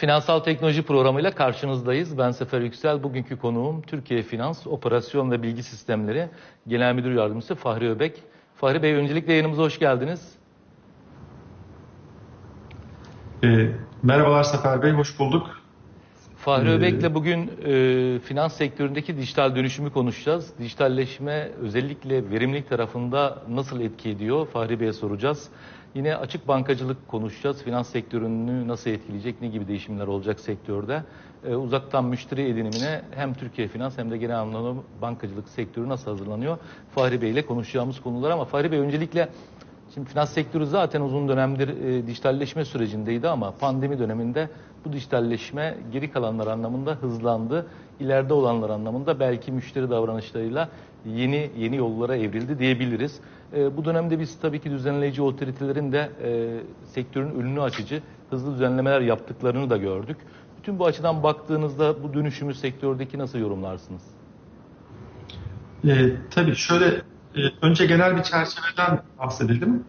Finansal teknoloji programıyla karşınızdayız. Ben Sefer Yüksel. Bugünkü konuğum Türkiye Finans Operasyon ve Bilgi Sistemleri Genel Müdür Yardımcısı Fahri Öbek. Fahri Bey öncelikle yayınımıza hoş geldiniz. E, merhabalar Sefer Bey, hoş bulduk. Fahri Öbek'le bugün e, finans sektöründeki dijital dönüşümü konuşacağız. Dijitalleşme özellikle verimlilik tarafında nasıl etki ediyor? Fahri Bey'e soracağız. Yine açık bankacılık konuşacağız. Finans sektörünü nasıl etkileyecek, ne gibi değişimler olacak sektörde? E, uzaktan müşteri edinimine hem Türkiye Finans hem de genel anlamda bankacılık sektörü nasıl hazırlanıyor? Fahri Bey ile konuşacağımız konular ama Fahri Bey öncelikle Şimdi finans sektörü zaten uzun dönemdir e, dijitalleşme sürecindeydi ama pandemi döneminde bu dijitalleşme geri kalanlar anlamında hızlandı. İleride olanlar anlamında belki müşteri davranışlarıyla yeni yeni yollara evrildi diyebiliriz. E, bu dönemde biz tabii ki düzenleyici otoritelerin de e, sektörün önünü açıcı hızlı düzenlemeler yaptıklarını da gördük. Bütün bu açıdan baktığınızda bu dönüşümü sektördeki nasıl yorumlarsınız? E, tabii şöyle, e, önce genel bir çerçeveden bahsedelim.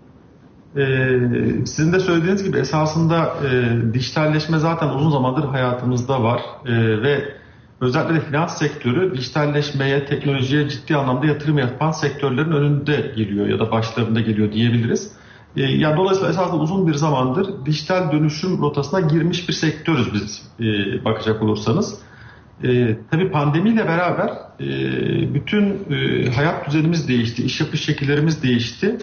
E, sizin de söylediğiniz gibi esasında e, dijitalleşme zaten uzun zamandır hayatımızda var e, ve özellikle de finans sektörü dijitalleşmeye, teknolojiye ciddi anlamda yatırım yapan sektörlerin önünde geliyor ya da başlarında geliyor diyebiliriz. E, yani dolayısıyla esasında uzun bir zamandır dijital dönüşüm rotasına girmiş bir sektörüz biz e, bakacak olursanız. E, tabii pandemiyle beraber e, bütün e, hayat düzenimiz değişti, iş yapış şekillerimiz değişti.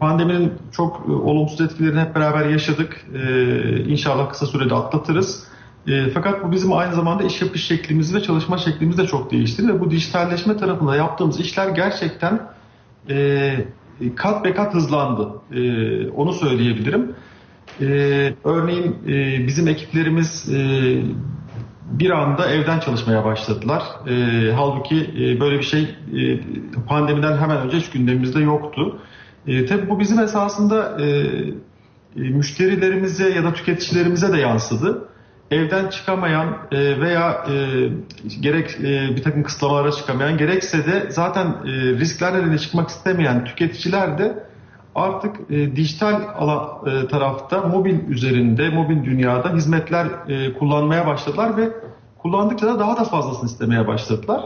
Pandeminin çok e, olumsuz etkilerini hep beraber yaşadık. E, inşallah kısa sürede atlatırız. E, fakat bu bizim aynı zamanda iş yapış şeklimizi ve çalışma şeklimizi de çok değiştirdi ve bu dijitalleşme tarafında yaptığımız işler gerçekten kat be kat hızlandı. Onu söyleyebilirim. Örneğin bizim ekiplerimiz bir anda evden çalışmaya başladılar. Halbuki böyle bir şey pandemiden hemen önce hiç gündemimizde yoktu. E, tabii bu bizim esasında e, e, müşterilerimize ya da tüketicilerimize de yansıdı. Evden çıkamayan e, veya e, gerek e, bir takım kısıtlamalara çıkamayan gerekse de zaten e, riskler nedeniyle çıkmak istemeyen tüketiciler de artık e, dijital ala, e, tarafta mobil üzerinde, mobil dünyada hizmetler e, kullanmaya başladılar ve kullandıkça da daha da fazlasını istemeye başladılar.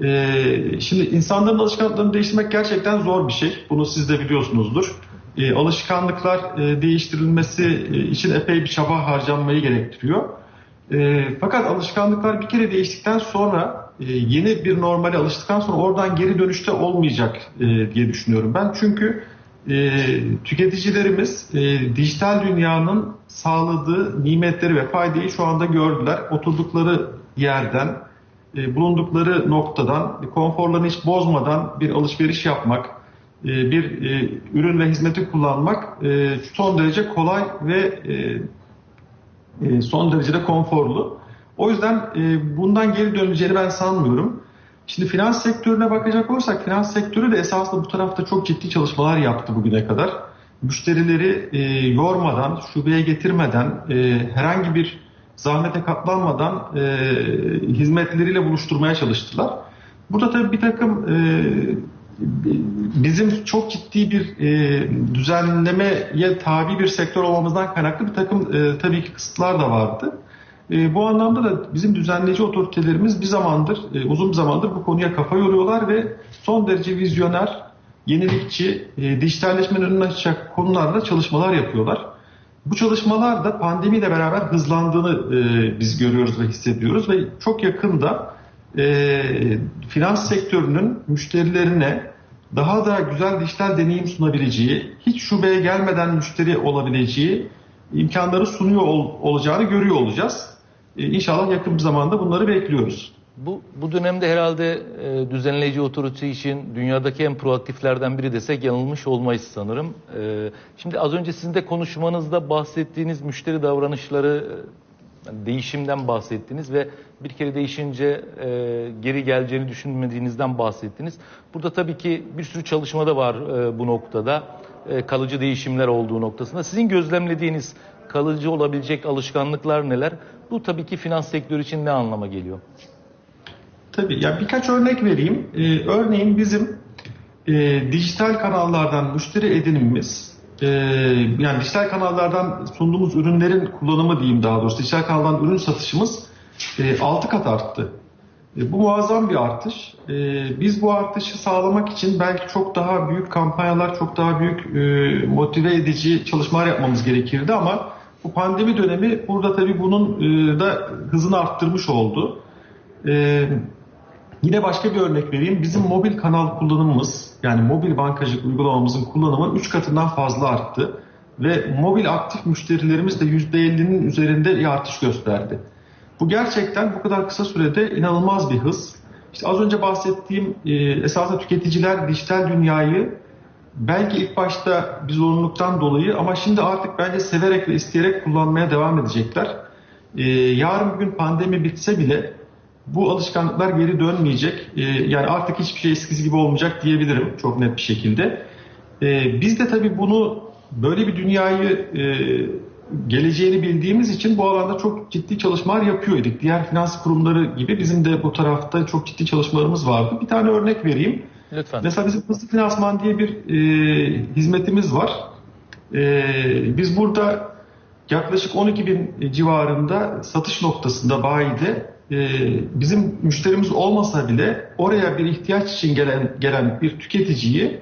E, şimdi insanların alışkanlıklarını değiştirmek gerçekten zor bir şey. Bunu siz de biliyorsunuzdur. E, alışkanlıklar e, değiştirilmesi e, için epey bir çaba harcanmayı gerektiriyor. E, fakat alışkanlıklar bir kere değiştikten sonra e, yeni bir normale alıştıktan sonra oradan geri dönüşte olmayacak diye düşünüyorum ben. Çünkü tüketicilerimiz dijital dünyanın sağladığı nimetleri ve faydayı şu anda gördüler. Oturdukları yerden, e, bulundukları noktadan, konforlarını hiç bozmadan bir alışveriş yapmak, e, bir e, ürün ve hizmeti kullanmak son derece kolay ve son derece de konforlu. O yüzden bundan geri döneceğini ben sanmıyorum. Şimdi finans sektörüne bakacak olursak finans sektörü de esasında bu tarafta çok ciddi çalışmalar yaptı bugüne kadar. Müşterileri e, yormadan, şubeye getirmeden, e, herhangi bir zahmete katlanmadan e, hizmetleriyle buluşturmaya çalıştılar. Burada tabii bir takım e, bizim çok ciddi bir e, düzenlemeye tabi bir sektör olmamızdan kaynaklı bir takım e, tabii ki kısıtlar da vardı. E, bu anlamda da bizim düzenleyici otoritelerimiz bir zamandır, e, uzun bir zamandır bu konuya kafa yoruyorlar ve son derece vizyoner, yenilikçi, e, dijitalleşmenin önüne açacak konularda çalışmalar yapıyorlar. Bu çalışmalar da pandemiyle beraber hızlandığını e, biz görüyoruz ve hissediyoruz ve çok yakında e, finans sektörünün müşterilerine daha da güzel dijital deneyim sunabileceği, hiç şubeye gelmeden müşteri olabileceği imkanları sunuyor ol, olacağını görüyor olacağız. E, inşallah yakın bir zamanda bunları bekliyoruz. Bu, bu dönemde herhalde e, düzenleyici otorite için dünyadaki en proaktiflerden biri desek yanılmış olmayız sanırım. E, şimdi az önce sizin de konuşmanızda bahsettiğiniz müşteri davranışları e, değişimden bahsettiniz ve bir kere değişince e, geri geleceğini düşünmediğinizden bahsettiniz. Burada tabii ki bir sürü çalışma da var e, bu noktada. E, kalıcı değişimler olduğu noktasında. Sizin gözlemlediğiniz kalıcı olabilecek alışkanlıklar neler? Bu tabii ki finans sektörü için ne anlama geliyor? Tabii ya birkaç örnek vereyim. Ee, örneğin bizim e, dijital kanallardan müşteri edinimimiz e, yani dijital kanallardan sunduğumuz ürünlerin kullanımı diyeyim daha doğrusu dijital kanaldan ürün satışımız e, 6 kat arttı. E, bu muazzam bir artış. E, biz bu artışı sağlamak için belki çok daha büyük kampanyalar, çok daha büyük e, motive edici çalışmalar yapmamız gerekirdi ama bu pandemi dönemi burada tabii bunun e, da hızını arttırmış oldu. E, yine başka bir örnek vereyim. Bizim mobil kanal kullanımımız yani mobil bankacılık uygulamamızın kullanımı 3 katından fazla arttı. Ve mobil aktif müşterilerimiz de %50'nin üzerinde bir artış gösterdi. Bu gerçekten bu kadar kısa sürede inanılmaz bir hız. İşte az önce bahsettiğim e, esasında tüketiciler dijital dünyayı belki ilk başta bir zorunluluktan dolayı ama şimdi artık bence severek ve isteyerek kullanmaya devam edecekler. E, yarın bugün pandemi bitse bile bu alışkanlıklar geri dönmeyecek. E, yani artık hiçbir şey eskisi gibi olmayacak diyebilirim çok net bir şekilde. E, biz de tabii bunu böyle bir dünyayı e, geleceğini bildiğimiz için bu alanda çok ciddi çalışmalar yapıyorduk. Diğer finans kurumları gibi bizim de bu tarafta çok ciddi çalışmalarımız vardı. Bir tane örnek vereyim. Lütfen. Mesela bizim hızlı finansman diye bir e, hizmetimiz var. E, biz burada yaklaşık 12 bin civarında satış noktasında bayide bizim müşterimiz olmasa bile oraya bir ihtiyaç için gelen, gelen bir tüketiciyi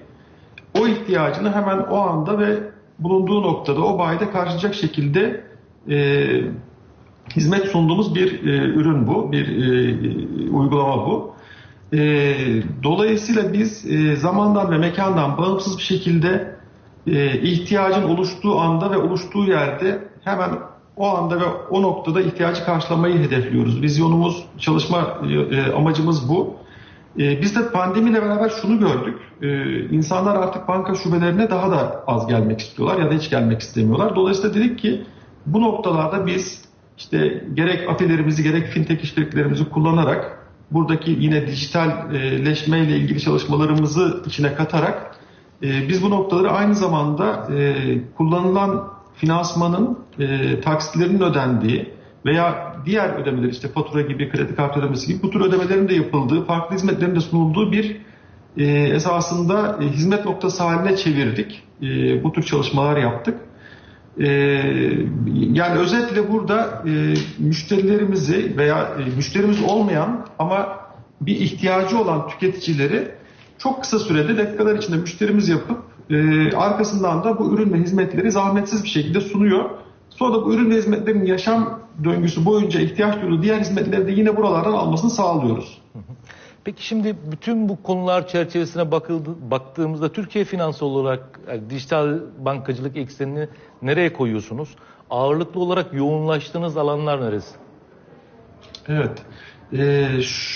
o ihtiyacını hemen o anda ve bulunduğu noktada o bayide karşılayacak şekilde e, hizmet sunduğumuz bir e, ürün bu, bir e, uygulama bu. E, dolayısıyla biz e, zamandan ve mekandan bağımsız bir şekilde e, ihtiyacın oluştuğu anda ve oluştuğu yerde hemen o anda ve o noktada ihtiyacı karşılamayı hedefliyoruz. Vizyonumuz, çalışma e, amacımız bu. E, biz de pandemiyle beraber şunu gördük. E, insanlar artık banka şubelerine daha da az gelmek istiyorlar ya da hiç gelmek istemiyorlar. Dolayısıyla dedik ki bu noktalarda biz işte gerek afilerimizi gerek fintech işbirliklerimizi kullanarak buradaki yine dijitalleşme ile ilgili çalışmalarımızı içine katarak e, biz bu noktaları aynı zamanda e, kullanılan finansmanın e, taksitlerinin ödendiği veya diğer ödemeler işte fatura gibi, kredi kartı ödemesi gibi bu tür ödemelerin de yapıldığı, farklı hizmetlerin de sunulduğu bir e, esasında e, hizmet noktası haline çevirdik. E, bu tür çalışmalar yaptık. E, yani özetle burada e, müşterilerimizi veya e, müşterimiz olmayan ama bir ihtiyacı olan tüketicileri çok kısa sürede dakikalar içinde müşterimiz yapıp e, arkasından da bu ürün ve hizmetleri zahmetsiz bir şekilde sunuyor. Sonra da bu ürün ve hizmetlerin yaşam döngüsü boyunca ihtiyaç duyduğu diğer hizmetleri de yine buralardan almasını sağlıyoruz. Peki şimdi bütün bu konular çerçevesine bakıldı, baktığımızda Türkiye finansı olarak yani dijital bankacılık eksenini nereye koyuyorsunuz? Ağırlıklı olarak yoğunlaştığınız alanlar neresi? Evet. Ee,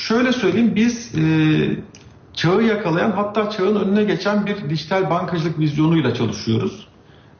şöyle söyleyeyim biz e, çağı yakalayan hatta çağın önüne geçen bir dijital bankacılık vizyonuyla çalışıyoruz.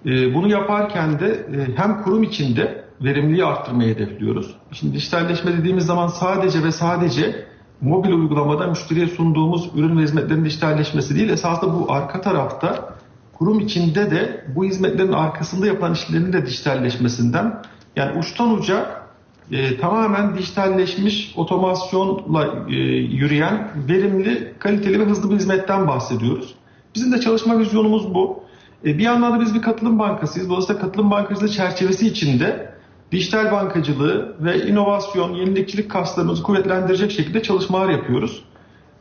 E, bunu yaparken de e, hem kurum içinde verimliliği arttırmayı hedefliyoruz. Şimdi dijitalleşme dediğimiz zaman sadece ve sadece mobil uygulamada müşteriye sunduğumuz ürün ve hizmetlerin dijitalleşmesi değil. Esasında bu arka tarafta kurum içinde de bu hizmetlerin arkasında yapılan işlerin de dijitalleşmesinden yani uçtan uca e, tamamen dijitalleşmiş otomasyonla e, yürüyen verimli, kaliteli ve hızlı bir hizmetten bahsediyoruz. Bizim de çalışma vizyonumuz bu. E, bir yandan da biz bir katılım bankasıyız. Dolayısıyla katılım bankacılığı çerçevesi içinde dijital bankacılığı ve inovasyon, yenilikçilik kaslarımızı kuvvetlendirecek şekilde çalışmalar yapıyoruz.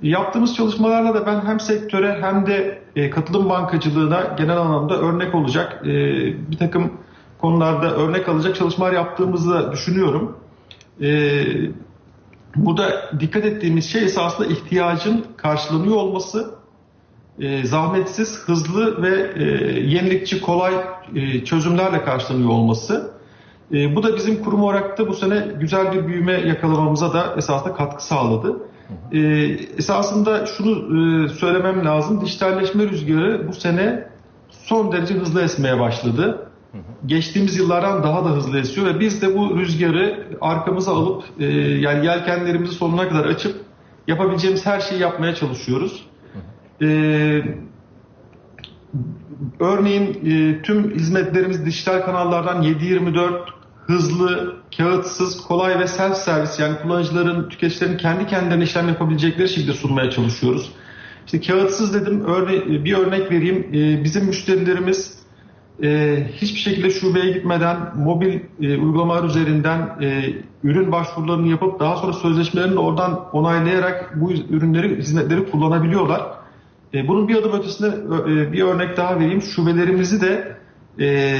Yaptığımız çalışmalarla da ben hem sektöre hem de e, katılım bankacılığına genel anlamda örnek olacak e, bir takım konularda örnek alacak çalışmalar yaptığımızı düşünüyorum. E, burada dikkat ettiğimiz şey esasında ihtiyacın karşılanıyor olması, e, zahmetsiz, hızlı ve e, yenilikçi, kolay e, çözümlerle karşılanıyor olması. Bu da bizim kurum olarak da bu sene güzel bir büyüme yakalamamıza da esasında katkı sağladı. E, esasında şunu e, söylemem lazım, dijitalleşme rüzgarı bu sene son derece hızlı esmeye başladı. Geçtiğimiz yıllardan daha da hızlı esiyor ve biz de bu rüzgarı arkamıza alıp e, yani yelkenlerimizi sonuna kadar açıp yapabileceğimiz her şeyi yapmaya çalışıyoruz. Ee, örneğin e, tüm hizmetlerimiz dijital kanallardan 7-24 hızlı, kağıtsız, kolay ve self servis yani kullanıcıların, tüketicilerin kendi kendilerine işlem yapabilecekleri şekilde sunmaya çalışıyoruz. İşte kağıtsız dedim örne bir örnek vereyim. Ee, bizim müşterilerimiz e, hiçbir şekilde şubeye gitmeden mobil e, uygulamalar üzerinden e, ürün başvurularını yapıp daha sonra sözleşmelerini oradan onaylayarak bu ürünleri, hizmetleri kullanabiliyorlar. E, bunun bir adım ötesinde e, bir örnek daha vereyim. Şubelerimizi de e,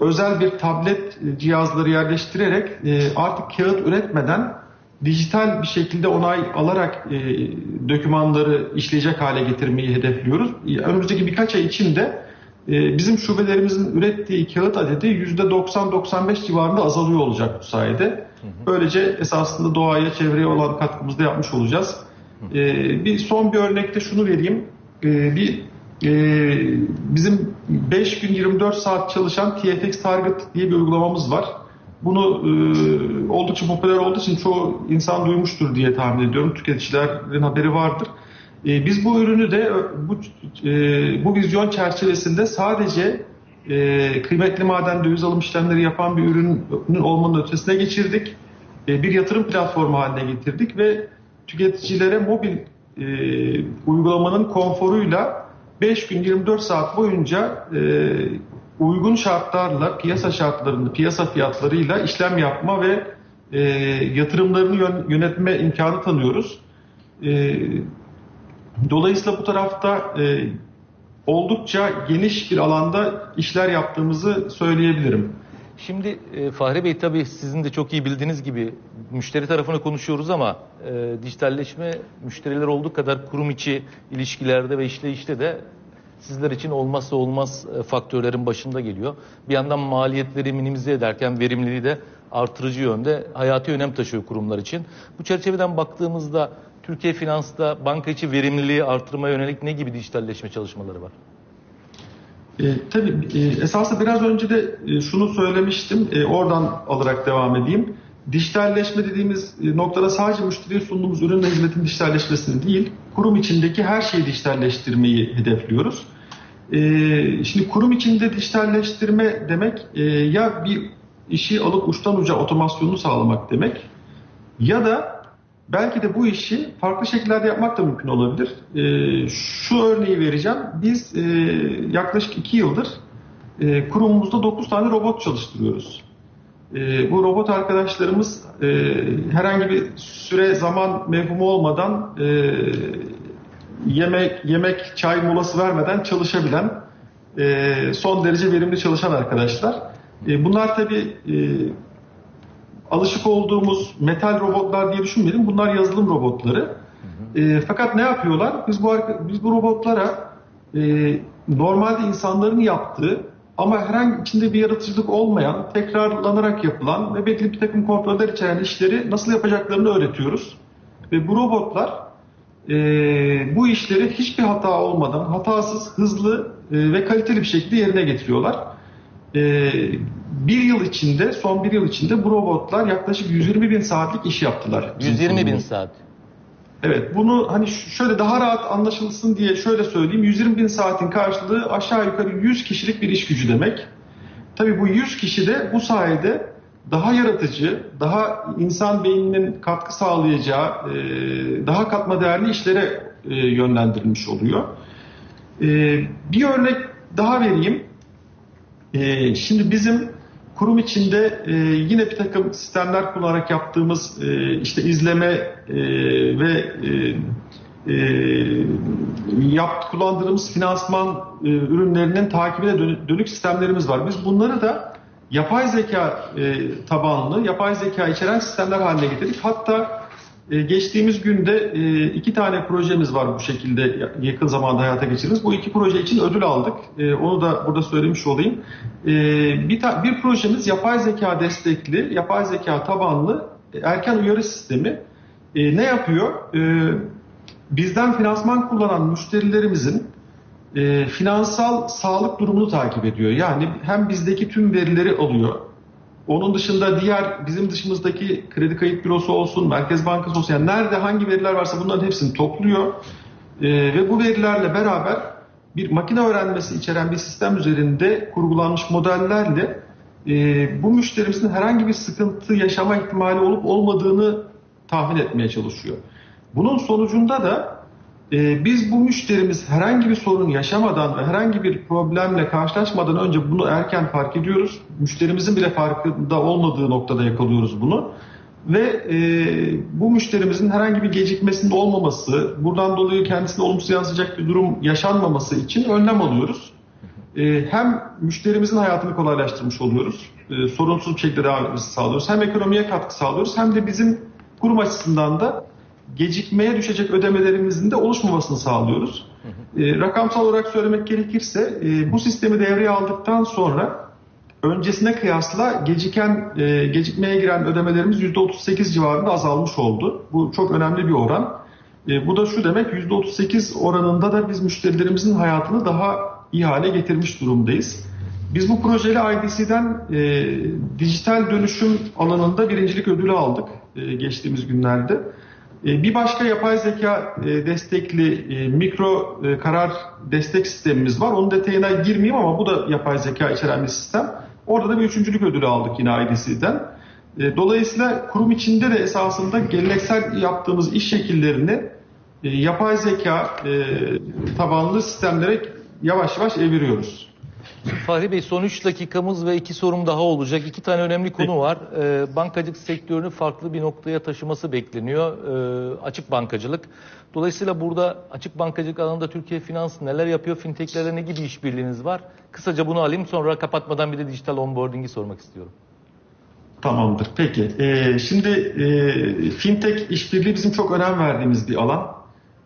özel bir tablet cihazları yerleştirerek e, artık kağıt üretmeden dijital bir şekilde onay alarak e, dokümanları işleyecek hale getirmeyi hedefliyoruz. Önümüzdeki birkaç ay içinde e, bizim şubelerimizin ürettiği kağıt adedi %90-95 civarında azalıyor olacak bu sayede. Böylece esasında doğaya, çevreye olan katkımızı da yapmış olacağız. E, bir son bir örnekte şunu vereyim. E, bir e, bizim 5 gün 24 saat çalışan TFX Target diye bir uygulamamız var. Bunu e, oldukça popüler olduğu için çoğu insan duymuştur diye tahmin ediyorum. Tüketicilerin haberi vardır. E, biz bu ürünü de bu, e, bu vizyon çerçevesinde sadece e, kıymetli maden döviz alım işlemleri yapan bir ürünün olmanın ötesine geçirdik. E, bir yatırım platformu haline getirdik ve tüketicilere mobil e, uygulamanın konforuyla 5 gün 24 saat boyunca e, uygun şartlarla, piyasa şartlarında, piyasa fiyatlarıyla işlem yapma ve e, yatırımlarını yönetme imkanı tanıyoruz. E, dolayısıyla bu tarafta e, oldukça geniş bir alanda işler yaptığımızı söyleyebilirim. Şimdi e, Fahri Bey tabii sizin de çok iyi bildiğiniz gibi müşteri tarafını konuşuyoruz ama e, dijitalleşme müşteriler olduğu kadar kurum içi ilişkilerde ve işleyişte de sizler için olmazsa olmaz e, faktörlerin başında geliyor. Bir yandan maliyetleri minimize ederken verimliliği de artırıcı yönde hayati önem taşıyor kurumlar için. Bu çerçeveden baktığımızda Türkiye Finans'ta banka içi verimliliği artırmaya yönelik ne gibi dijitalleşme çalışmaları var? E, tabii e, esasında biraz önce de e, şunu söylemiştim. E, oradan alarak devam edeyim. Dijitalleşme dediğimiz e, noktada sadece müşteriye sunduğumuz ürün ve hizmetin dijitalleşmesini değil, kurum içindeki her şeyi dijitalleştirmeyi hedefliyoruz. E, şimdi kurum içinde dijitalleştirme demek e, ya bir işi alıp uçtan uca otomasyonunu sağlamak demek ya da belki de bu işi farklı şekillerde yapmak da mümkün olabilir. E, şu örneği vereceğim. Biz e, yaklaşık iki yıldır e, kurumumuzda 9 tane robot çalıştırıyoruz. E, bu robot arkadaşlarımız e, herhangi bir süre zaman mevhumu olmadan e, yemek, yemek, çay molası vermeden çalışabilen e, son derece verimli çalışan arkadaşlar. E, bunlar tabii e, alışık olduğumuz metal robotlar diye düşünmeyelim. Bunlar yazılım robotları. Hı hı. E, fakat ne yapıyorlar? Biz bu biz bu robotlara e, normalde insanların yaptığı ama herhangi içinde bir yaratıcılık olmayan, tekrarlanarak yapılan ve belli bir takım kontroller içeren işleri nasıl yapacaklarını öğretiyoruz. Ve bu robotlar e, bu işleri hiçbir hata olmadan, hatasız, hızlı e, ve kaliteli bir şekilde yerine getiriyorlar. E, bir yıl içinde, son bir yıl içinde bu robotlar yaklaşık 120 bin saatlik iş yaptılar. 120 bin saat. Evet bunu hani şöyle daha rahat anlaşılsın diye şöyle söyleyeyim. 120 bin saatin karşılığı aşağı yukarı 100 kişilik bir iş gücü demek. Tabii bu 100 kişi de bu sayede daha yaratıcı, daha insan beyninin katkı sağlayacağı, daha katma değerli işlere yönlendirilmiş oluyor. Bir örnek daha vereyim. Şimdi bizim kurum içinde e, yine bir takım sistemler kullanarak yaptığımız e, işte izleme e, ve e, e, yap, kullandığımız finansman e, ürünlerinin takibine dönük, dönük sistemlerimiz var. Biz bunları da yapay zeka e, tabanlı, yapay zeka içeren sistemler haline getirdik. Hatta e, geçtiğimiz günde e, iki tane projemiz var bu şekilde yakın zamanda hayata geçirdiğimiz. Bu iki proje için ödül aldık. E, onu da burada söylemiş olayım. Bir, bir projemiz yapay zeka destekli, yapay zeka tabanlı erken uyarı sistemi. Ne yapıyor? Bizden finansman kullanan müşterilerimizin finansal sağlık durumunu takip ediyor. Yani hem bizdeki tüm verileri alıyor, onun dışında diğer bizim dışımızdaki kredi kayıt bürosu olsun, Merkez Bankası olsun yani nerede hangi veriler varsa bunların hepsini topluyor. E, ve bu verilerle beraber bir makine öğrenmesi içeren bir sistem üzerinde kurgulanmış modellerle e, bu müşterimizin herhangi bir sıkıntı yaşama ihtimali olup olmadığını tahmin etmeye çalışıyor. Bunun sonucunda da E, biz bu müşterimiz herhangi bir sorun yaşamadan ve herhangi bir problemle karşılaşmadan önce bunu erken fark ediyoruz. Müşterimizin bile farkında olmadığı noktada yakalıyoruz bunu. Ve e, bu müşterimizin herhangi bir gecikmesinin olmaması, buradan dolayı kendisine olumsuz yansıyacak bir durum yaşanmaması için önlem alıyoruz. E, hem müşterimizin hayatını kolaylaştırmış oluyoruz, e, sorunsuz bir şekilde devam etmesi sağlıyoruz. Hem ekonomiye katkı sağlıyoruz hem de bizim kurum açısından da gecikmeye düşecek ödemelerimizin de oluşmamasını sağlıyoruz. E, rakamsal olarak söylemek gerekirse e, bu sistemi devreye aldıktan sonra öncesine kıyasla geciken e, gecikmeye giren ödemelerimiz %38 civarında azalmış oldu. Bu çok önemli bir oran. E, bu da şu demek %38 oranında da biz müşterilerimizin hayatını daha iyi hale getirmiş durumdayız. Biz bu projeyle IDC'den e, dijital dönüşüm alanında birincilik ödülü aldık e, geçtiğimiz günlerde. E, bir başka yapay zeka e, destekli e, mikro karar destek sistemimiz var. Onun detayına girmeyeyim ama bu da yapay zeka içeren bir sistem. Orada da bir üçüncülük ödülü aldık yine IDC'den. Dolayısıyla kurum içinde de esasında geleneksel yaptığımız iş şekillerini yapay zeka tabanlı sistemlere yavaş yavaş eviriyoruz. Fahri Bey son 3 dakikamız ve iki sorum daha olacak. İki tane önemli konu var. Ee, bankacılık sektörünü farklı bir noktaya taşıması bekleniyor. Ee, açık bankacılık. Dolayısıyla burada açık bankacılık alanında Türkiye Finans neler yapıyor? Fintech'lerle ne gibi işbirliğiniz var? Kısaca bunu alayım sonra kapatmadan bir de dijital onboarding'i sormak istiyorum. Tamamdır. Peki. Ee, şimdi e, fintech işbirliği bizim çok önem verdiğimiz bir alan.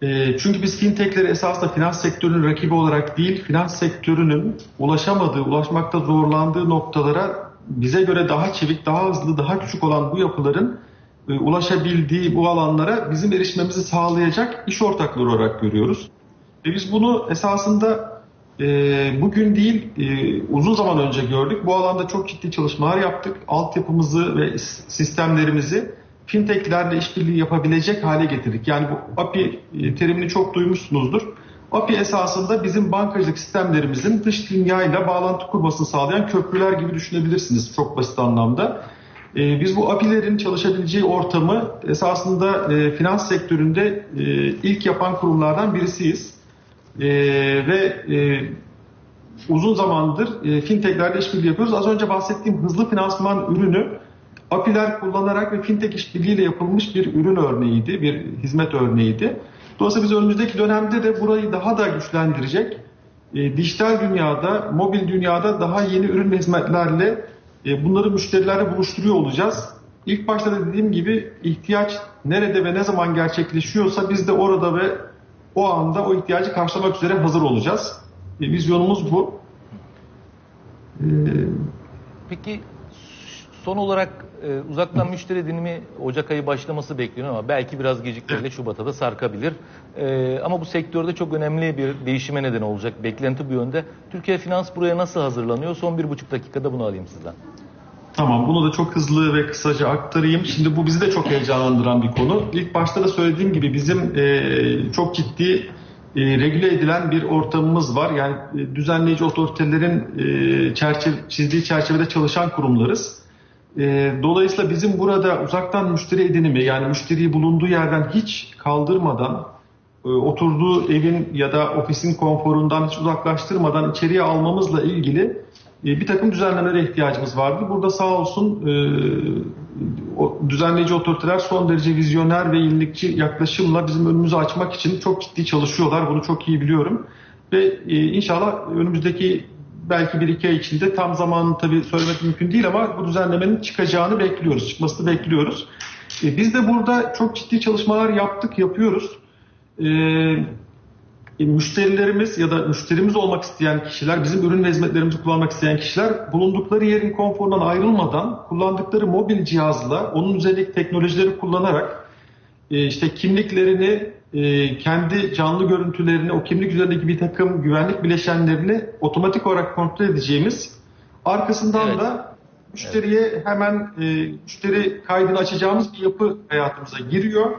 E, çünkü biz fintechleri esasında finans sektörünün rakibi olarak değil, finans sektörünün ulaşamadığı, ulaşmakta zorlandığı noktalara bize göre daha çevik, daha hızlı, daha küçük olan bu yapıların e, ulaşabildiği bu alanlara bizim erişmemizi sağlayacak iş ortakları olarak görüyoruz. Ve biz bunu esasında e, bugün değil e, uzun zaman önce gördük. Bu alanda çok ciddi çalışmalar yaptık. Altyapımızı ve sistemlerimizi fintechlerle işbirliği yapabilecek hale getirdik. Yani bu API e, terimini çok duymuşsunuzdur. API esasında bizim bankacılık sistemlerimizin dış dünyayla bağlantı kurmasını sağlayan köprüler gibi düşünebilirsiniz çok basit anlamda. E, biz bu API'lerin çalışabileceği ortamı esasında e, finans sektöründe ilk yapan kurumlardan birisiyiz. Ve uzun zamandır e, fintechlerle işbirliği yapıyoruz. Az önce bahsettiğim hızlı finansman ürünü API'ler kullanarak ve fintech işbirliğiyle yapılmış bir ürün örneğiydi, bir hizmet örneğiydi. Dolayısıyla biz önümüzdeki dönemde de burayı daha da güçlendirecek, e, dijital dünyada, mobil dünyada daha yeni ürün ve hizmetlerle e, bunları müşterilerle buluşturuyor olacağız. İlk başta da dediğim gibi ihtiyaç nerede ve ne zaman gerçekleşiyorsa biz de orada ve o anda o ihtiyacı karşılamak üzere hazır olacağız. E, vizyonumuz bu. E, Peki son olarak e, uzaktan müşteri edinimi Ocak ayı başlaması bekleniyor ama belki biraz gecikmeyle Şubat'a da sarkabilir. E, ama bu sektörde çok önemli bir değişime neden olacak. Beklenti bu yönde. Türkiye Finans buraya nasıl hazırlanıyor? Son bir buçuk dakikada bunu alayım sizden. Tamam bunu da çok hızlı ve kısaca aktarayım. Şimdi bu bizi de çok heyecanlandıran bir konu. İlk başta da söylediğim gibi bizim e, çok ciddi e, regüle edilen bir ortamımız var. Yani e, düzenleyici otoritelerin e, çerçeve, çizdiği çerçevede çalışan kurumlarız. E, dolayısıyla bizim burada uzaktan müşteri edinimi yani müşteriyi bulunduğu yerden hiç kaldırmadan e, oturduğu evin ya da ofisin konforundan hiç uzaklaştırmadan içeriye almamızla ilgili e, bir takım düzenlemelere ihtiyacımız vardı. Burada sağ olsun e, o, düzenleyici otoriteler son derece vizyoner ve yenilikçi yaklaşımla bizim önümüzü açmak için çok ciddi çalışıyorlar. Bunu çok iyi biliyorum. Ve e, inşallah önümüzdeki belki bir iki ay içinde tam zamanını tabii söylemek mümkün değil ama bu düzenlemenin çıkacağını bekliyoruz, çıkmasını bekliyoruz. E, biz de burada çok ciddi çalışmalar yaptık, yapıyoruz. E, e, müşterilerimiz ya da müşterimiz olmak isteyen kişiler, bizim ürün ve hizmetlerimizi kullanmak isteyen kişiler bulundukları yerin konforundan ayrılmadan kullandıkları mobil cihazla onun üzerindeki teknolojileri kullanarak e, işte kimliklerini, e, kendi canlı görüntülerini, o kimlik üzerindeki bir takım güvenlik bileşenlerini otomatik olarak kontrol edeceğimiz, arkasından evet. da müşteriye evet. hemen e, müşteri kaydını açacağımız bir yapı hayatımıza giriyor.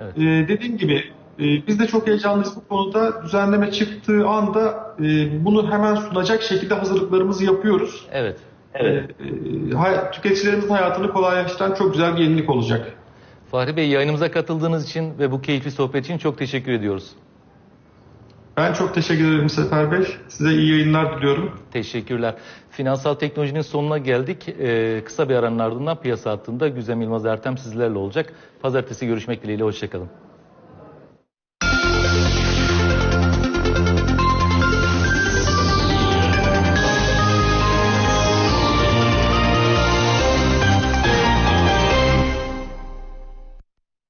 Evet. E, dediğim gibi e, biz de çok heyecanlıyız bu konuda. Düzenleme çıktığı anda e, bunu hemen sunacak şekilde hazırlıklarımızı yapıyoruz. Evet. Evet. E, tüketicilerimizin hayatını kolaylaştıran çok güzel bir yenilik olacak. Fahri Bey yayınımıza katıldığınız için ve bu keyifli sohbet için çok teşekkür ediyoruz. Ben çok teşekkür ederim Sefer Bey. Size iyi yayınlar diliyorum. Teşekkürler. Finansal teknolojinin sonuna geldik. Ee, kısa bir aranın ardından piyasa hattında Güzem Yılmaz Ertem sizlerle olacak. Pazartesi görüşmek dileğiyle. Hoşçakalın.